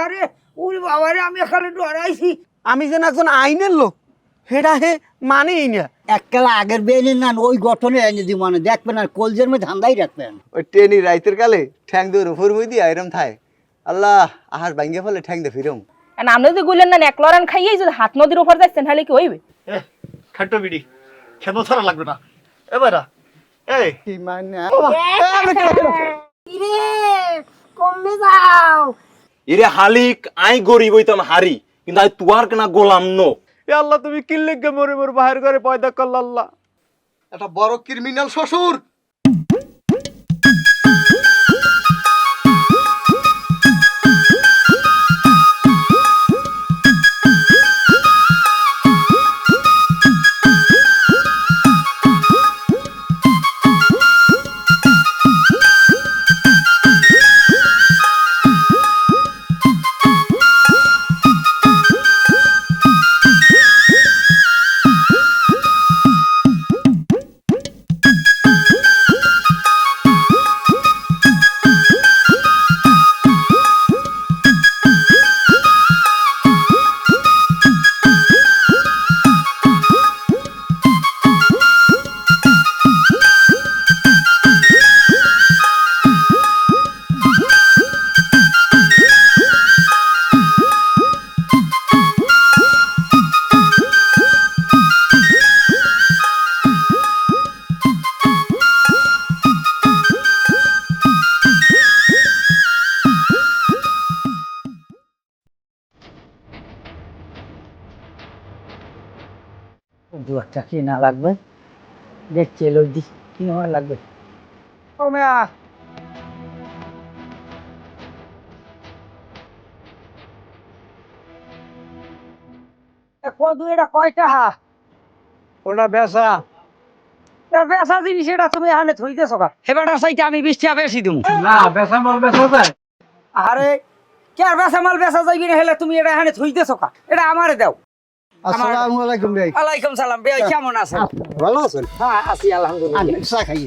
আরে ওরে বাবারে আমি এখানে ডরাইছি। আমি যেন একজন আইনের লোক হেডা হে মানেই না। এককালে আগের বেনে না ওই গঠনে এনে দি মানে দেখবেন আর কলজের মধ্যে ধান্দাই রাখবেন। ওই ট্রেনি রাইতের কালে ঠ্যাং দিয়ে উপর বই দিয়ে এরম থায়। আল্লাহ আহার ভাঙ্গে ফেলে ঠ্যাং দিয়ে ফিরম। আর আপনি যদি গুলেন না এক লড়ান খাইয়েই যদি হাত নদীর উপর যাচ্ছেন তাহলে কি হইবে? খাট্ট বিড়ি খেতে ছাড়া লাগবে না। এবারা এই কি মানে? কমে যাও। এরে হালিক আই গরিব হইতাম হারি। কিন্তু আই তুয়ার কেনা গোলাম নো। এ আল্লাহ তুমি কিল্লিগে মরে মরে বাহির করে পয়দা করল আল্লাহ। এটা বড় ক্রিমিনাল শ্বশুর। কি না লাগবে? দেখছি এলো দি কি না লাগবে? কদু এটা কয়টা ওটা বেসা জিনিস এটা তুমি এখানে থইতেছ কা হেবাটা চাইতে আমি বিশ টাকা বেশি দিম। না বেসা মাল বেসা যায়। আরে কে আর বেচা মাল বেচা যাইবি না হেলে তুমি এটা এখানে থইতেছ কা এটা আমারে দাও। আসসালামু আলাইকুম ভাই। আলাইকুম সালাম বে কেমন আছেন? ভালো আছেন? হ্যাঁ আছি আলহামদুলিল্লাহ। চা খাই।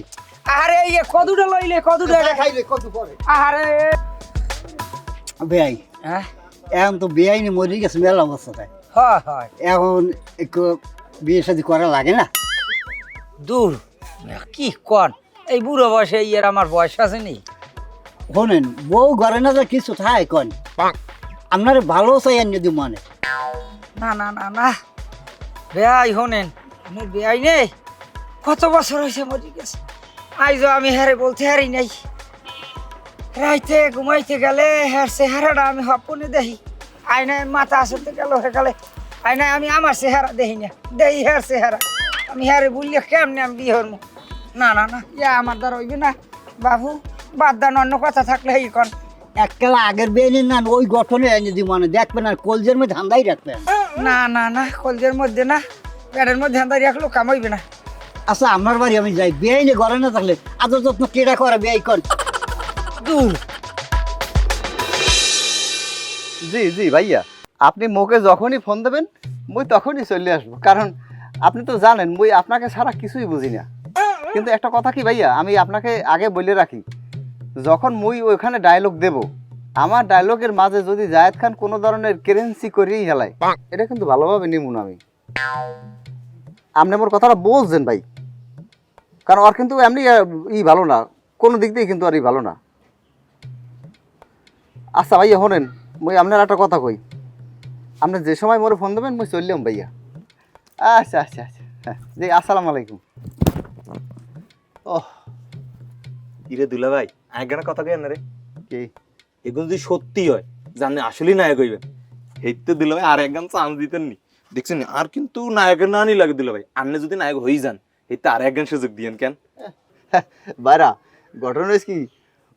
আরে এই কদুটা লইলে কদুটা খাইলে কত পরে। আরে বেআই হ্যাঁ? এখন তো বেআইনি মরে গেছে মেলা অবস্থায় হয় হয়। এখন একটু বিয়ে শাদি করা লাগে না? দূর। কি কন? এই বুড়ো বয়সে ইয়ের আমার বয়স আছে নি শোনেন বউ ঘরে না যা কিছু থাই কন। আপনার ভালো চাই যদি মনে। না না না না। বেয়াই হনেন আমি বেয়াই নেই। কত বছর হয়েছে মরে গেছে। আইজো আমি হারে বলতে হারি নাই। রাইতে ঘুমাইতে গেলে হ্যার চেহারাটা আমি হপনে দেখি। আয়নায় মাথা আসতে গেল হেকালে আয়নায় আমি আমার চেহারা দেখি না। দেখি হ্যার চেহারা। আমি হ্যারে বললে কেমনে আমি বিয়ে হরমু না না না ইয়া আমার দ্বারা হইবে না। বাবু বাদ দান অন্য কথা থাকলে এই কন। এককালে আগের বেআইনি না ওই গঠনে এনে দি মানে। দেখবেন আর কলজের মধ্যে ধান্দাই রাখবেন। না না না কলজের মধ্যে না প্যাডের মধ্যে আন্দারি রাখলেও কামাইবে না। আচ্ছা আমার বাড়ি আমি যাই বেআইনি ঘরে না থাকলে আদর যত্ন কেটা করে বেআই কর? জি জি ভাইয়া আপনি মোকে যখনই ফোন দেবেন মুই তখনই চলে আসব। কারণ আপনি তো জানেন মুই আপনাকে ছাড়া কিছুই বুঝি না। কিন্তু একটা কথা কি ভাইয়া আমি আপনাকে আগে বলে রাখি যখন মুই ওইখানে ডায়লগ দেব আমার ডায়লগের মাঝে যদি জায়েদ খান কোনো ধরনের কেরেন্সি করেই হেলায় এটা কিন্তু ভালোভাবে নিমুন আমি। আপনি আমার কথাটা বলছেন ভাই। কারণ ওর কিন্তু এমনি ই ভালো না। কোনো দিক দিয়ে কিন্তু আর ই ভালো না। আচ্ছা ভাইয়া শোনেন মুই আপনার একটা কথা কই। আপনি যে সময় মোরে ফোন দেবেন মুই চললাম ভাইয়া। আচ্ছা আচ্ছা আচ্ছা। হ্যাঁ জি আসসালামু আলাইকুম। ওহ। ইরে দুলা ভাই আগে কথা কেন রে। কি? এগুলো যদি সত্যি হয় জানে আসলেই নায়ক হইবেন এই তো দুলা ভাই আর একগান চান্স দিতেন নি দেখছেন আর কিন্তু নায়কের না নি লাগে দুলা ভাই। আপনি যদি নায়ক হয়ে যান এই তো আর একগান সুযোগ দিয়েন কেন? বাইরা ঘটনা হয়েছে কি?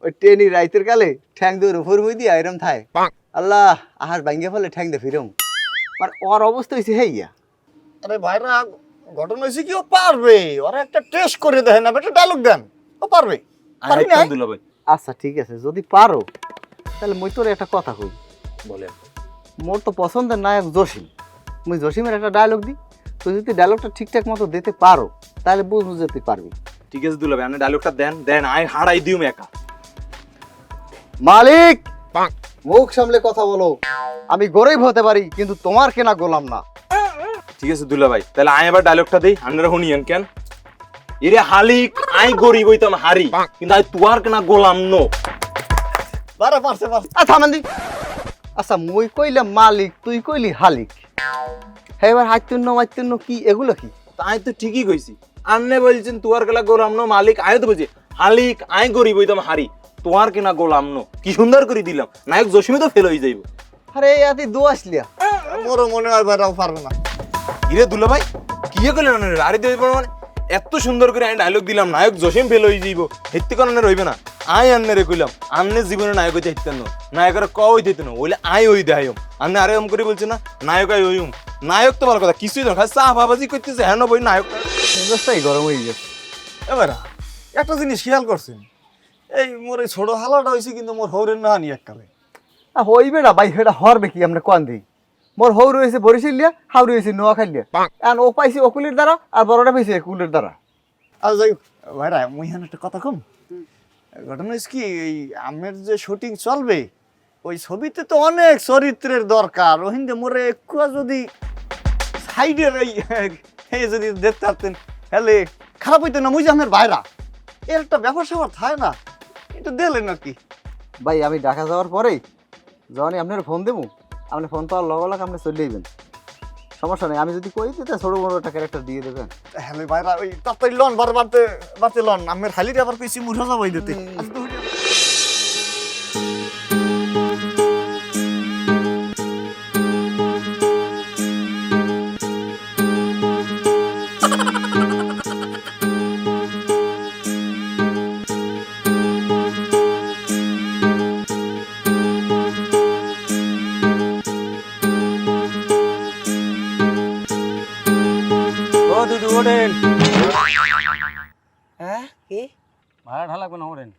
ওই ট্রেনি রাইতের কালে ঠ্যাং দিয়ে উপর বই দিয়ে এরম থায়। আল্লাহ আহার ভাঙ্গে ফেলে ঠ্যাং দিয়ে ফিরম। মানে ওর অবস্থা হয়েছে হেইয়া। আরে ভাইরা ঘটনা হয়েছে কি? ও পারবে। ওরা একটা টেস্ট করে দেখেন না একটা ডায়লগ দেন। ও পারবে। আর আচ্ছা ঠিক আছে। যদি পারো তাহলে মুই তোর একটা কথা কই। বলেন। মোর তো পছন্দের নায়ক জসিম। মুই জসিমের একটা ডায়লগ দিই। তুই যদি ডায়লগটা ঠিকঠাক মতো দিতে পারো তাহলে বুঝব যে তুই পারবি। ঠিক আছে দুলা ভাই আপনি ডায়লগটা দেন দেন আই হারাই দিউম একা। মালিক! মুখ সামলে কথা বলো। আমি গরিব হতে পারি কিন্তু তোমার কেনা গোলাম না। ঠিক আছে দুলা ভাই তাহলে আয় এবার ডায়লগটা দেই আপনারা শুনিয়েন কেন? এরে হালিক আই গরিব হইতাম হারি কিন্তু আই তুয়ার কেনা গোলাম নো। বারে পারছে পারছে আচ্ছা থামেন আচ্ছা মুই কইলাম মালিক তুই কইলি হালিক। হ্যাঁ এবার হাইতুন্ন মাইতুন্ন কি? এগুলো কি? তাই তো ঠিকই কইছি। আন্নে বলছেন তুয়ার কেলা গোলাম নো মালিক আয় তো বলছি হালিক আই গরিব হইতাম হারি। তোমার কেনা গোলাম নো। কি সুন্দর করে দিলাম। নায়ক জসিমে তো ফেল হয়ে যাইব। আরে এতে দোয়াস লিয়া মোরও মনে হয় বাইরাও পারবে না। ইরে দুলা ভাই কি করলেন আরে আরে দিয়ে মানে এত সুন্দর করে আমি ডায়লগ দিলাম নায়ক জসিম ফেল হয়ে যাইব। হেত্তি কারণে রইবে না। আই আন্নে রে কইলাম আন্নে জীবনে নায়ক হইতে হিতেন না। নায়কের ক হইতে হিতেন ওইলে আই হই দেহাইম আন্নে আরে এম করে বলছে না নায়ক আই হইম। নায়ক তো ভালো কথা কিছুই না খালি চা বাবাজি করতেছে হ্যাঁ বই নায়ক। মেজাজটাই গরম হয়ে গেছে। এবার একটা জিনিস খেয়াল করছেন এই মোর এই ছোট হালাটা হয়েছে কিন্তু মোর হৌরের না আনি এককালে। আ, হইবে না ভাই সেটা হরবে কি? আমরা কোন দিই মোর হৌ রয়েছে বরিশালিয়া হাউ রয়েছে নোয়াখালিয়া। এখন ও পাইছে অকুলের দ্বারা আর বড়টা পাইছে একুলের দ্বারা। আর যাই ভাইরা মুই এখানে একটা কথা কম? ঘটনা হচ্ছে কি এই আমের যে শুটিং চলবে ওই ছবিতে তো অনেক চরিত্রের দরকার। ওহিন্দে মোরে একটু যদি সাইডের এই যদি দেখতে পারতেন তাহলে খারাপ হইতো না। মুই যে আমের ভাইরা এর একটা ব্যাপার স্যাপার থাকে না। এটা দিলেন আর কি ভাই আমি ঢাকা যাওয়ার পরেই যখনই আপনার ফোন দেবো আপনি ফোন পাওয়ার লগ লগ আপনি চলে যাবেন সমস্যা নেই আমি যদি কই দিতে ছোটো বড় একটা ক্যারেক্টার দিয়ে দেবেন। হ্যালো ভাইরা ওই তাড়াতাড়ি লন বার বাড়তে বাড়তে লন আমি খালি আবার কইছি মুঠো যাবাই দিতে। আচ্ছা, ভাড়া ঢালা কোনো ওঠেন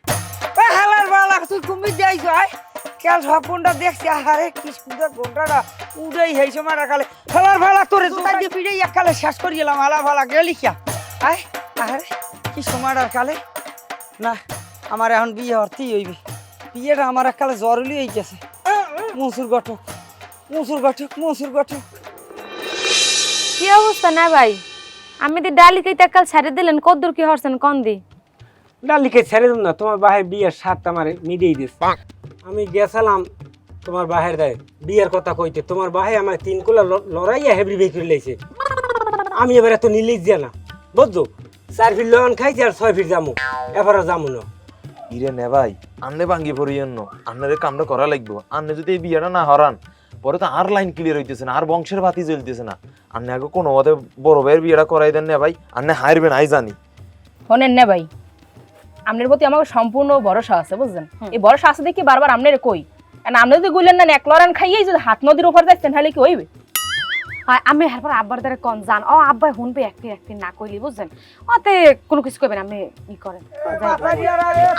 বালা তুই কুমির যাইছ আয়। কেল স্বপ্নটা দেখছি আরে কি সুন্দর ঘন্টাটা উড়েই হয়েছে মারা কালে। হালার ভালা তোরে জোতা দিয়ে পিড়ে এককালে শেষ করে গেলাম হালা ভালা গেলি কিয়া? আয় আরে কি সময়টার কালে? না আমার এখন বিয়ে হরতেই হইবে। বিয়েটা আমার এককালে জরুরি হয়ে গেছে মসুর গঠক মসুর গঠক মসুর গঠক কি অবস্থা না ভাই? আমি দি ডালি কেটে কাল ছাড়ে দিলেন কদ্দুর কি হরছেন কন দি ডালিকে ছেড়ে দিন না তোমার বাহের বিয়ের সাত আমার মিডিয়েই দিস আমি গেছিলাম তোমার বাহের দেয় বিয়ের কথা কইতে। তোমার বাহে আমার তিন কুলা লড়াইয়া হেবরি বেই করে লাইছে। আমি এবার এত নিলিজ দিয়া না। বুঝছ? চার ফিট লন খাইছি আর ছয় ফিট যামু এবারও যামু না। ইরে নে ভাই আন্নে ভাঙ্গি পড়িয়েন ন। আন্নের কামটা করা লাগবো। আন্নে যদি এই বিয়েটা না হরান পরে তো আর লাইন ক্লিয়ার হইতেছে না আর বংশের বাতি জ্বলতেছে না। আন্নে আগে কোনো মতে বড় ভাইয়ের বিয়েটা করাই দেন না ভাই। আন্নে হারবেন আই জানি। শোনেন না ভাই আপনার প্রতি আমার সম্পূর্ণ ভরসা আছে বুঝছেন? এই ভরসা আছে দেখি বারবার আপনার কই। আর আপনি যদি গুলেন না এক লড়ান খাইয়েই যদি হাত নদীর উপর যাচ্ছেন তাহলে কি হইবে? আর আমি এরপর আব্বার দ্বারা কন যান ও আব্বাই শুনবে একটি একটি না কইলি বুঝছেন? ওতে কোনো কিছু কইবেন আপনি ই করেন।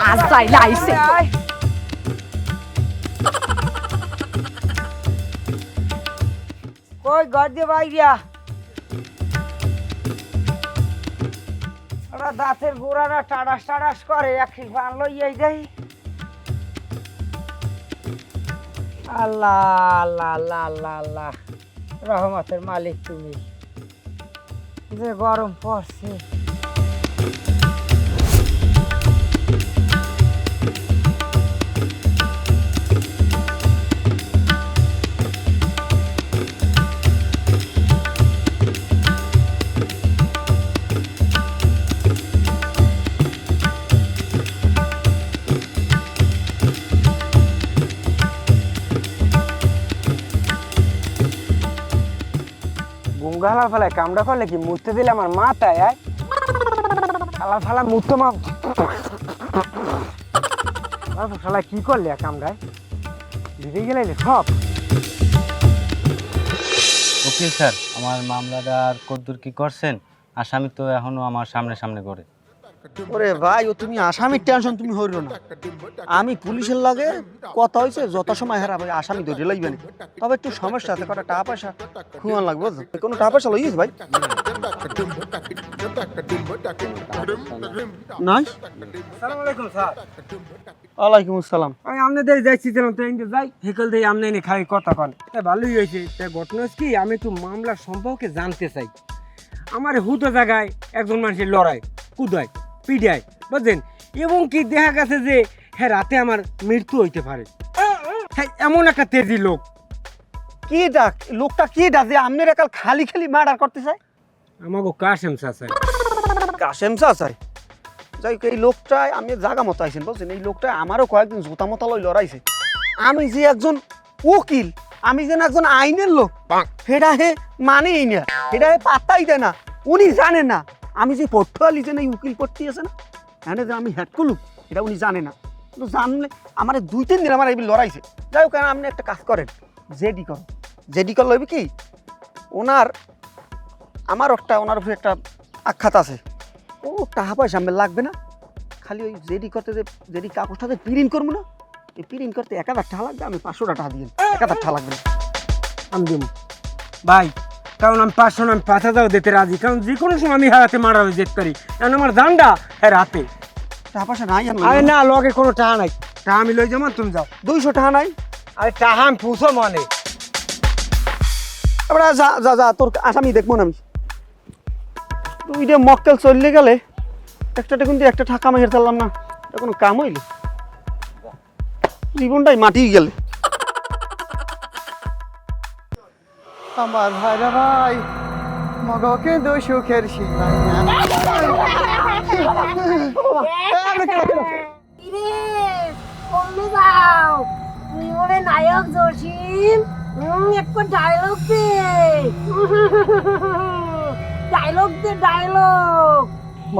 আজ যাইলে আইসে। কই ঘর দিয়ে বাইরিয়া? দাঁতের গোড়ারা টাড়াস টাড়াস করে, এক পান লইয়াই যাই। আল্লাহ। রহমতের মালিক তুমি। যে গরম পড়ছে। গুঙ্গা ফালা কামড়া করলে কি মুততে দিলে আমার মাথায়, আয়। হালা ফালা মুততো মা শালা কি করলে কামড়ায়? ভিজে গেলে সব। ওকে স্যার, আমার মামলাটা আর কদ্দুর কি করছেন? আসামি তো এখনও আমার সামনে সামনে করে। ওরে ভাই ও তুমি আসামির টেনশন তুমি হইল না। আমি পুলিশের লাগে কথা হয়েছে যত সময় হেরা ভাই আসামি ধরে লাগবে না। তবে একটু সমস্যা আছে কটা টাকা পয়সা খুঁয়ান লাগবে? কোনো টাকা পয়সা লইস ভাই? নাই সালাম আলাইকুম স্যার। ওয়ালাইকুম আসসালাম। আমি আমনে দেই যাইছিলাম তো ইন্দে যাই। হেকল দেই আমনে নি খালি কথা কন। ভালোই হয়েছে তা ঘটনা কি আমি একটু মামলার সম্পর্কে জানতে চাই। আমার হুতো জায়গায় একজন মানুষের লড়াই কুদায় পিডায় বুঝছেন এবং কি দেখা গেছে যে হ্যাঁ রাতে আমার মৃত্যু হইতে পারে। হ্যাঁ এমন একটা তেজি লোক। কি ডাক? লোকটা কি ডাক যে আমনের একাল খালি খালি মার্ডার করতে চায় আমাকে কাশেম চাচা কাশেম চাচাই? যাই এই লোকটাই আমি জাগা মতো আইছেন বলছেন এই লোকটা আমারও কয়েকদিন জুতা মতো লই লড়াইছে আমি যে একজন উকিল আমি যেন একজন আইনের লোক সেটা হে মানেই না সেটা হে পাত্তাই দেয় না উনি জানেন না। আমি যে পড়তে যে এই উকিল পড়তে আছে না হ্যাঁ আমি হেড করলুম এটা উনি জানে না। কিন্তু জানলে আমার দুই, তিন দিন আমার এই লড়াইছে। যাই হোক আপনি একটা কাজ করেন, জেডি করো। জেডি কর লইবি কি? ওনার, আমার একটা, ওনার উপরে একটা আখ্যাত আছে। ও টাকা পয়সা আমার লাগবে না। খালি ওই জেডি করতে যে, জেডি কাগজটাতে প্রিন্ট করব না, এই প্রিন্ট করতে এক হাজার টাকা লাগবে, আমি পাঁচশো টাকা দিয়ে, এক হাজার টাকা লাগবে না। আমি দিব। ভাই কারণ আমি পাঁচশো না, আমি পাঁচ হাজারও দিতে রাজি। কারণ যে কোনো সময় আমি হারাতে মারা হয়ে যেতে পারি। কারণ আমার দান্ডা হ্যাঁ রাতে। টাকা পয়সা নাই আরে না লগে কোনো টাকা নাই। টাকা আমি লই যাব তুমি যাও। দুইশো টাকা নাই। আরে টাকা আমি পুষো মনে। এবার যা যা যা তোর আসামি দেখব না আমি। দুইটা মক্কেল চললে গেলে একটা কিন্তু একটা টাকা আমি হেরতে না এটা কোনো কাম হইলে? জীবনটাই মাটি গেলে। আমার ভাইরা ভাই, মগকে দু সুখের ওরে নায়ক জসিম দে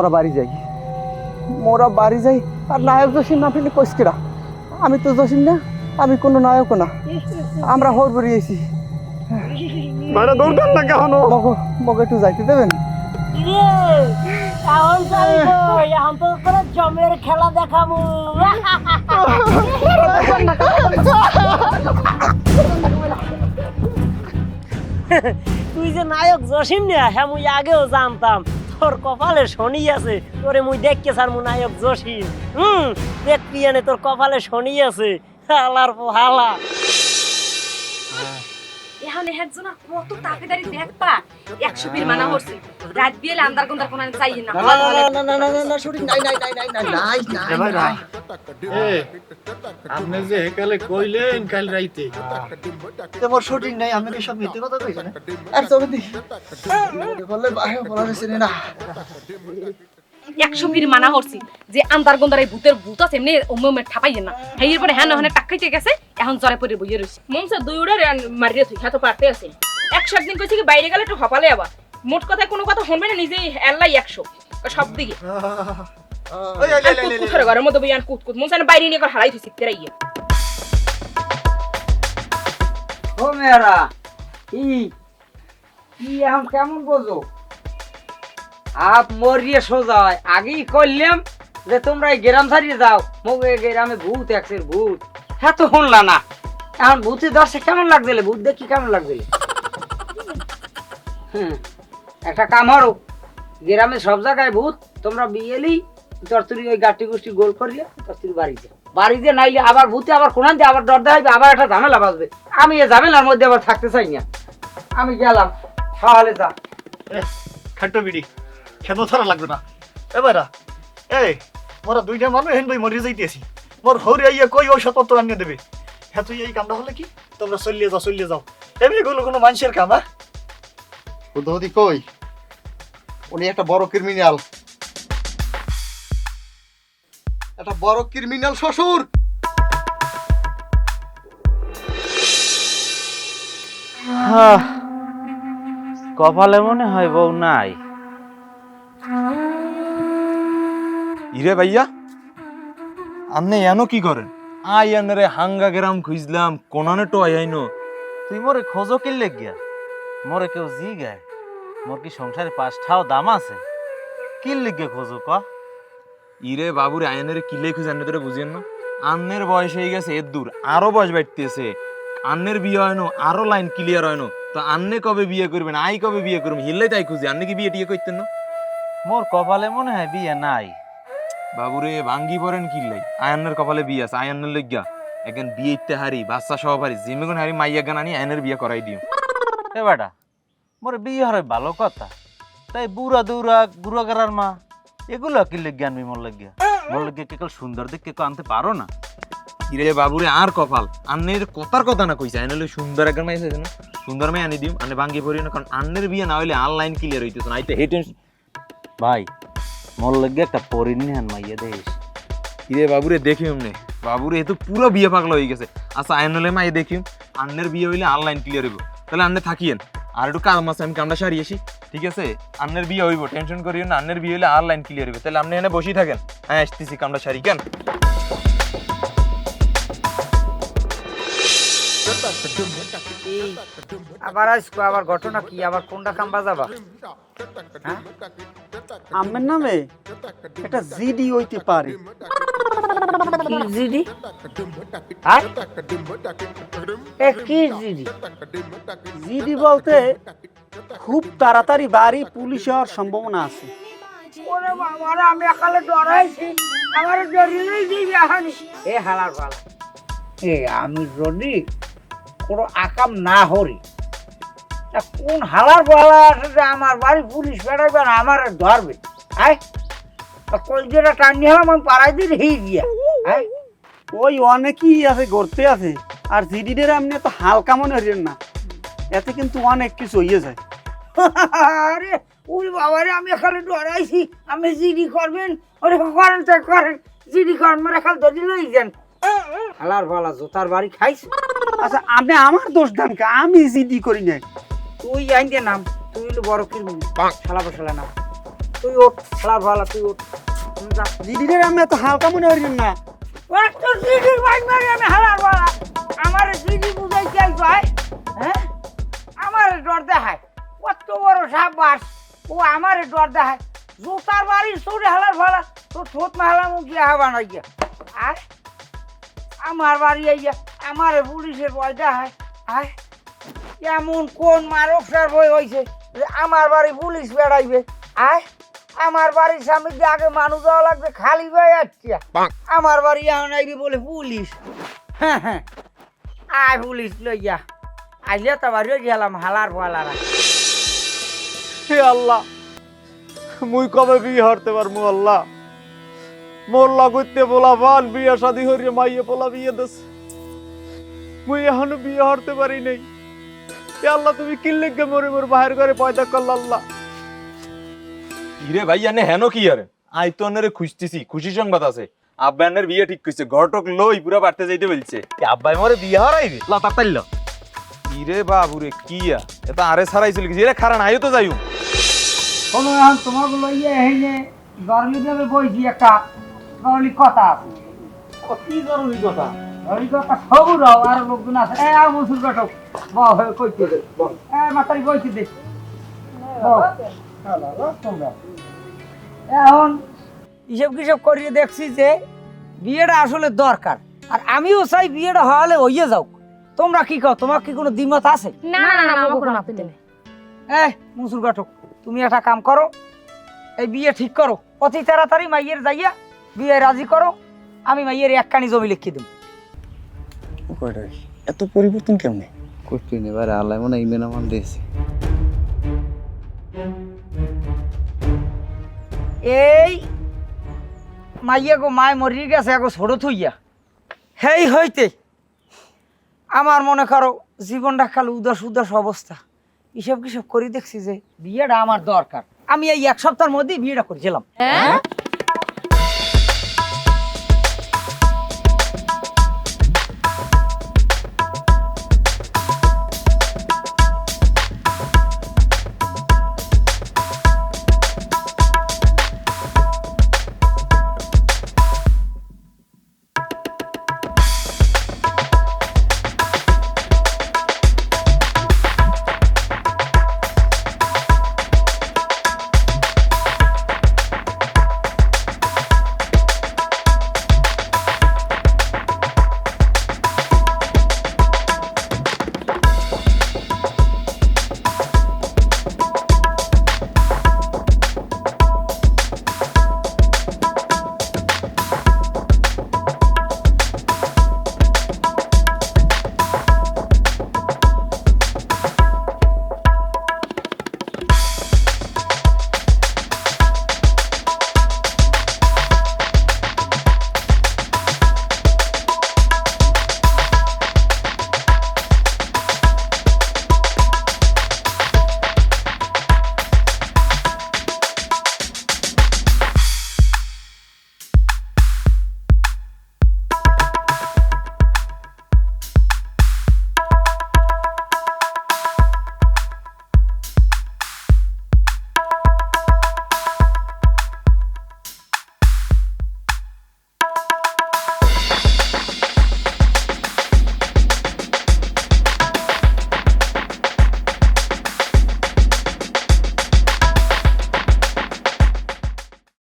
বাড়ি যাই বাড়ি যাই আর নায়ক না আমি তো জসিম না আমি কোনো নায়কও না আমরা হর বেরিয়েছি মানে দৌড়ান না কেন মগ মগ একটু যাইতে দেবেন? এখন যাবি এখন তো করে জমের খেলা দেখাবো তুই যে নায়ক জসিম না হ্যাঁ মুই আগেও জানতাম। তোর কপালে শনি আছে তোরে মুই দেখকে স্যার মু নায়ক জসিম। হুম দেখবি এনে তোর কপালে শনি আছে। হালার পো হালা এখন একজন কত তাকেদারি দেখবা। একশো বীর মানা করছে রাত বিয়েলে আন্দার গুন্দার কোনো চাই না। আপনি যে হেকালে কইলেন কাল রাইতে। তোমার শুটিং নাই আমি কি সব মিথ্যে কথা কইছেন আর দি বললে বাইরে বলা গেছে না। একশো বীর মানা করছি যে আন্দার গুন্দার এই ভূতের ভূত আছে এমনি ওমে ঠাপাইয়েন না। হেয়ের পরে হ্যাঁ ওখানে টাকাইতে গেছে এখন জ্বরে পরে বইয়ে রয়েছে মনসা দুই উড়ে মারিয়ে তুই তো পারতে আছে। একশো একদিন কইছি কি বাইরে গেলে একটু হপালে আবার। মোট কথায় কোনো কথা শুনবে না নিজেই এল্লাই একশো। সব দিকে। আর কুতকুত করে ঘরের মধ্যে বইয়ান কুতকুত। মনসা বাইরে নিয়ে হারাই তুই শিখতে রাইয়ে ও মেয়েরা কি কি এখন কেমন বোঝো? আপ মরিয়ে সোজা হয়। আগেই করলাম যে তোমরা এই গ্রাম ছাড়িয়ে যাও। মুখে গ্রামে ভূত, একসের ভূত। হ্যাঁ তো শুনলা না। এখন ভূতের দর্শে কেমন লাগছিল? ভূত দেখি কেমন লাগছিল? হুম। একটা কাম হরো গ্রামে সব জায়গায় ভূত। তোমরা বিয়েলি তরতুরি ওই গাটি গুষ্টি গোল করিলে তরতুরি বাড়িতে। বাড়িতে নাইলে আবার ভূতে আবার কোনান দিয়ে আবার ডর দেখাইবে, আবার একটা ঝামেলা বাজবে আমি এই ঝামেলার মধ্যে আবার থাকতে চাই না। আমি গেলাম। তাহলে যা। খাটো বিড়ি। খেতো ছাড়া লাগবে না। এবার এই মোরা দুইটা মানুষ হেন বই মরে যাইতেছি মোর হরি আইয়া কই ঔষধপত্র আনিয়ে দেবে। হ্যাঁ তুই এই কামটা হলে কি? তোমরা চলিয়ে যাও চলিয়ে যাও। এমনি এগুলো কোনো মানুষের কাম হ্যাঁ? বুদ্ধহতি কই উনি একটা বড় ক্রিমিনাল একটা বড় ক্রিমিনাল শ্বশুর। কপালে মনে হয় বউ নাই। ইরে ভাইয়া। আপনি এনো কি করেন? আই আনরে হাঙ্গা গ্রাম খুঁজলাম, কোনানে তো আইনো। তুই মোরে খোঁজো কিনলে গিয়া মোরে কেউ জি গায়? মোর কি সংসারে পাঁচটাও দাম আছে? কিনলে গিয়ে খোঁজো ক। ইরে বাবুর আয়নের কিলে খুঁজে আনলে তোরা বুঝেন না। আন্নের বয়স হয়ে গেছে এর দূর, আরও বয়স বাড়তেছে। আন্নের বিয়ে হয় না আরও লাইন ক্লিয়ার হয় না তো আন্নে কবে বিয়ে করবেন, আই কবে বিয়ে করবেন হিললে তাই খুঁজি, আন্নে কি বিয়ে টিয়ে করতেন না? মোর কপালে মনে হয় বিয়ে নাই। বাবুরে ভাঙ্গি পড়েন কিল্লাই আয়ান্নের কপালে বিয়ে আছে আয়ান্নের লজ্ঞা এখন বিয়ে ইতে হারি বাচ্চা সহ হারি জিমেগুন হারি মাইয়া গান আনি আয়নের বিয়ে করাই দিও। এ বেটা মোর বিয়ে হরে ভালো কথা। তাই বুড়া দৌড়া বুড়া গেরার মা এগুলো কি লেগে আনবি মোর লাগিয়া মোর লাগিয়া কেকল সুন্দর দেখে কেউ আনতে পারো না? কিরে বাবুরে আর কপাল? আন্নের কথার কথা না কইছে আইন হলে সুন্দর একজন মাইছে না? সুন্দর মাই আনি দিম আনে ভাঙ্গি পড়ি না কারণ আন্নের বিয়ে না হইলে অনলাইন ক্লিয়ার হইতেছ না আইতে হেই টেনশন ভাই মোর লাগিয়া একটা পরিনি হান মাইয়া দেশ। কিরে বাবুরে দেখি এমনি বাবুরে এ তো পুরো বিয়ে পাগলা হয়ে গেছে। আচ্ছা আইন হলে মাই দেখি আন্নের বিয়ে হইলে অনলাইন ক্লিয়ার হইব। তাহলে আন্নে থাকিয়েন। আর একটু কাজ মাসে আমি কামটা সারি আসি। ঠিক আছে? আন্নের বিয়ে হইব টেনশন করিও না। আন্নের বিয়ে হইলে অনলাইন ক্লিয়ার হইব। তাহলে আপনি এনে বসেই থাকেন। হ্যাঁ আসতেছি কামটা সারি। কেন? আবার আজকে আবার ঘটনা কি? আবার কোনটা কাম বাজাবা? হ্যাঁ? আমার নামে? একটা জিডি হইতে পারে। কি জিডি? আর এ কি জিডি? জিডি বলতে খুব তাড়াতাড়ি বাড়ি পুলিশ হওয়ার সম্ভাবনা আছে। ওরে বাবা আমি একালে ডরাইছি। আমার ডরিলেই দিবি এ হালার পালা এ আমি যদি কোনো আকাম না হরি তা কোন হালার বলা আছে যে আমার বাড়ি পুলিশ বেড়াইবে না আমার ধরবে? আয় কলজেটা টানি হলাম আমি পাড়াই দিয়া আয় ওই অনেকই আছে গড়তে আছে। আর জিডিদের এমনি তো হালকা মনে হইলেন না। এতে কিন্তু অনেক কিছু হইয়ে যায়। আরে ওই বাবারে আমি এখানে ডরাইছি। আমি জিডি করবেন? ওরে করেন তো করেন। জিডি করেন মানে খাল ধরি লই যান। হালার পালা জোতার বাড়ি খাইছি। আচ্ছা আপনি আমার দোষ দেন কে? আমি জিডি করি না তুই আইন দে নাম তুই হলো বড় কিরমি শালা বসালা নাম তুই ওঠ শালার ভালা তুই ওঠ। হুম, যা। জিডিদের এমনি তো হালকা মনে হইলেন না। ওর তো জিডির বাইক মারি আমি হালার ভালা আমার জিডি বুঝাই চাই ভাই হ্যাঁ? আমার ডর দেখায়। কত বড় সাবাস ও আমার ডর দেখায়। জোতার বাড়ি সরে হালার ভালা তো ঠোঁট মাহালাম গিয়া হাবা গিয়া আর আমার বাড়ি আইয়া আমার পুলিশের ভয় দেখায়। আয়। এমন কোন মারকসার বই হয়েছে যে আমার বাড়ি পুলিশ বেড়াইবে? আয় আমার বাড়ির সামনে দিয়ে আগে মানুষ যাওয়া লাগবে খালি ভাই আচ্ছা আমার বাড়ি এখন আইবি বলে পুলিশ। হ্যাঁ হ্যাঁ। আয় পুলিশ লইয়া আইলে তো বাড়ি গেলাম হালার ফালারা। হে আল্লাহ মুই কবে বিয়ে হরতে পারমু আল্লাহ? মোর লাগতে বলা বান বিয়ে শাদি হরিয়ে মাইয়ে পোলা বিয়ে দেস মুই এখনও বিয়ে হরতে পারি নাই। আল্লাহ তুমি কি লেগে মরে মোর বাহির করে পয়দা করল আল্লাহ। ইরে ভাই আনে হেন কি আর? আই তো আন্নারে খুঁজতেছি খুশি সংবাদ আছে। আব্বা আন্নের বিয়ে ঠিক কইছে ঘটক লই পুরা বাড়তে যাইতে বলছে। আব্বাই মরে বিয়ে হরাইবে লতা তাইল ইরে বাবুরে কিয়া এটা আরে ছাড়াইছিল কি এরে খারান আইও তো যাইও। শোনো এখন তোমার লইয়া হেনে জরুরি ভাবে বইছি একটা জরুরি কথা আছে। কি জরুরি কথা? জরুরি কথা সবু আর লোকজন আছে। এ আর মুসুর কাটক বাহ কইতে দে এ মাতারি বইতে দে। বউ। হ্যালো, হ্যালো, তোমরা। এখন হিসেব কিসব করিয়ে দেখছি যে বিয়েটা আসলে দরকার। আর আমিও চাই বিয়েটা হওয়ালে হইয়ে যাও তোমরা কি কও তোমার কি কোনো দ্বিমত আছে? না না না আমার কোনো আপত্তি নেই। এই মুসুর কাটক তুমি একটা কাম করো এই বিয়ে ঠিক করো। অতি তাড়াতাড়ি মাইয়ের যাইয়া বিয়ে রাজি করো। আমি মাইয়ের এক কানি জমি লিখে দেব এত পরিবর্তন কেমনে? করতে নেবার আল্লাহ মনে ইমেন আমার দিয়েছে। এই মাইয়া গো মায় মরি গেছে আগো ছোট থইয়া হেই হইতে। আমার মনে করো জীবনটা খালি উদাস উদাস অবস্থা। হিসাব কিসব করি দেখছি যে বিয়েটা আমার দরকার। আমি এই এক সপ্তাহের মধ্যেই বিয়েটা করেছিলাম হ্যাঁ?